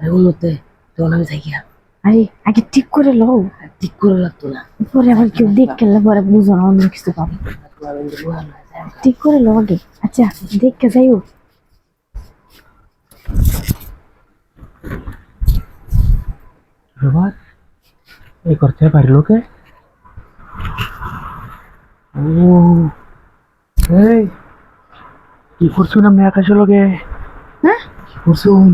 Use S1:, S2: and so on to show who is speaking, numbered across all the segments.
S1: আরে উন্নতে তখন আমি থাকি
S2: আরে। আগে ঠিক করে লও।
S1: ঠিক করে লাগতো না।
S2: পরে আবার কেউ দেখ গেলে পরে বুঝো না অন্য কিছু পাবে। ঠিক করে লও আগে। আচ্ছা দেখে যাইও।
S3: রোবার এই করতে পারি লোকে ও এই কি করছুন আপনি আকাশের লোকে
S2: হ্যাঁ?
S3: কি করছুন?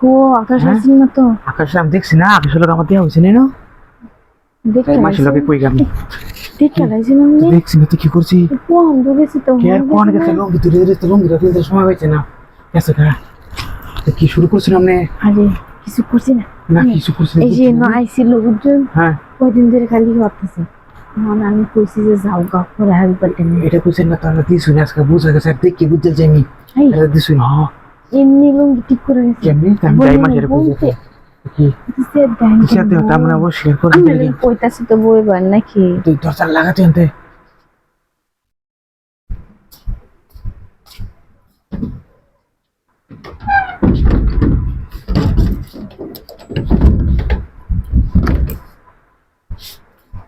S2: কো আকাশ
S3: হ্যাঁ?
S2: না তো?
S3: আকাশে আমি দেখছি না আকাশের লোক আমার দেওয়া হয়েছে না?
S2: দেখে
S3: মাসের লোকে কই গামি
S2: দেখে লাইছিলাম নি
S3: দেখছি না তো কি করছি?
S2: কোন দূরেছি তো
S3: কে আর কোন গেছে লঙ্গি তুলে ধরে তো লঙ্গি রাখলে সময় হয়েছে না। গেছে কা কি শুরু করছেন আপনি
S2: আরে কিছু করছি না।
S3: না কিছু করছেন
S2: এই যে না। আইছিল
S3: হ্যাঁ।
S2: কয়দিন ধরে খালি ভাবতেছে। মানে আমি কইছি যে যাও গা করে একবার টেনে
S3: এটা বুঝছেন না তো আমরা দিই আজকে বুঝে গেছে আর দেখি বুঝতে যাই আমি
S2: এই।
S3: এটা হ্যাঁ
S2: এমনি লুঙ্গি ঠিক করে গেছে
S3: কেমনি? আমি
S2: বলুন,
S3: যাই মাসের বুঝতে কি?
S2: দিছে দেন
S3: কিসাতে হতো আমরা অবশ্যই করে
S2: আমি
S3: দিই
S2: কইতাছি তো বইবার নাকি।
S3: তুই দরজা লাগাতে আনতে।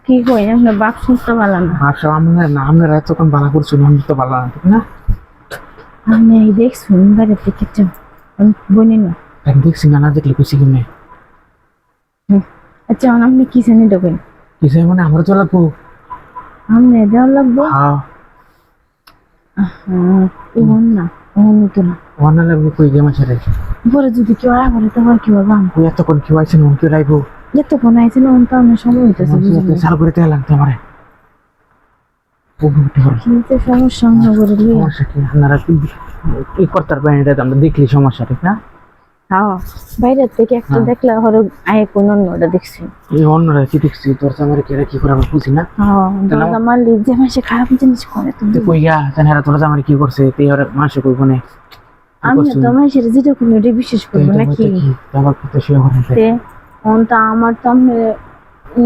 S2: কি কই আপনার বাপ শুনতে না।
S3: আচ্ছা আমরা না আমরা তখন বালা করছি আমি তো বালা না?
S2: আমি এই দেখ শুন বাইরে থেকে আমি না
S3: আমি দেখছি না না দেখলে খুশি
S2: হুম। আচ্ছা আপনি কি
S3: মানে আমরা তো লাগবো।
S2: লাগবো?
S3: হ্যাঁ।
S2: ওহন না ওহন তো না।
S3: ওয়ানা লাগবে কই গে মাছের
S2: পরে যদি কেউ আয় বলে তখন কি হবে আমি
S3: এতক্ষণ কি হয়েছে না উনকে রাইবো?
S2: এতক্ষণ আইছে না ওন তো আমার সময় হইতেছে
S3: করে তেল লাগতো আমারে।
S2: সমস্যা
S3: সমস্যা কি? আপনারা কি কি করতে পারবেন? এটা আমরা দেখলি সমস্যা ঠিক না?
S2: হ্যাঁ বাইরে থেকে একটা
S3: হ্যাঁ।
S2: দেখলে হরে আয় কোন অন্যটা দেখছি।
S3: এই অন্যরা কি দেখছি? তোর সামনে কেরা কি করে আমরা বুঝি না?
S2: হ্যাঁ
S3: তাহলে
S2: দরজা মাসে খারাপ জিনিস করে তুমি।
S3: কই গা জানি হেরা তোর সামনে কি করছে? মাসে কই কোনে?
S2: আমি যেটা কোনো এটা বিশ্বাস করব নাকি?
S3: আবার কত শুয়ে করে
S2: অন তো আমার তো আমি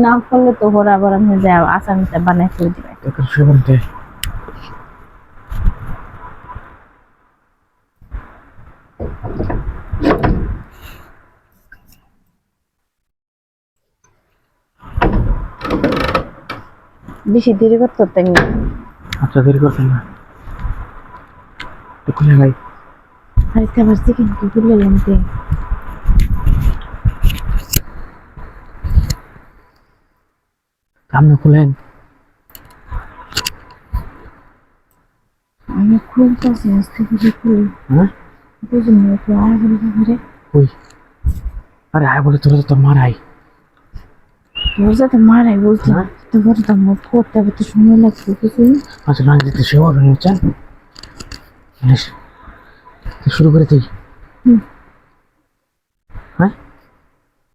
S2: না করলে তো ওরা আবার আমি যা আসামিটা বানাই করে দিবে।
S3: করতে
S2: বেশি দেরি করতে পারতাম না।
S3: আচ্ছা দেরি করতে না। খুলে ভাই
S2: আরেকটা আবার চিকেন কি করলে লাগতে
S3: সামনে খুলেন।
S2: আমি খুব কাছে আসতে করে খুলি
S3: হ্যাঁ?
S2: বুঝুন না একটু আয় বলে ঘরে।
S3: কই? আরে আয় বলে তোরা তো তোর মারাই
S2: তোর যাতে মারাই বলছি
S3: হ্যাঁ?
S2: তো ঘরে তো আমার করতে হবে তো সময় লাগবে বুঝলি?
S3: আচ্ছা না দিতে সেবা করে নিচ্ছেন শুরু করে তুই
S2: হুম।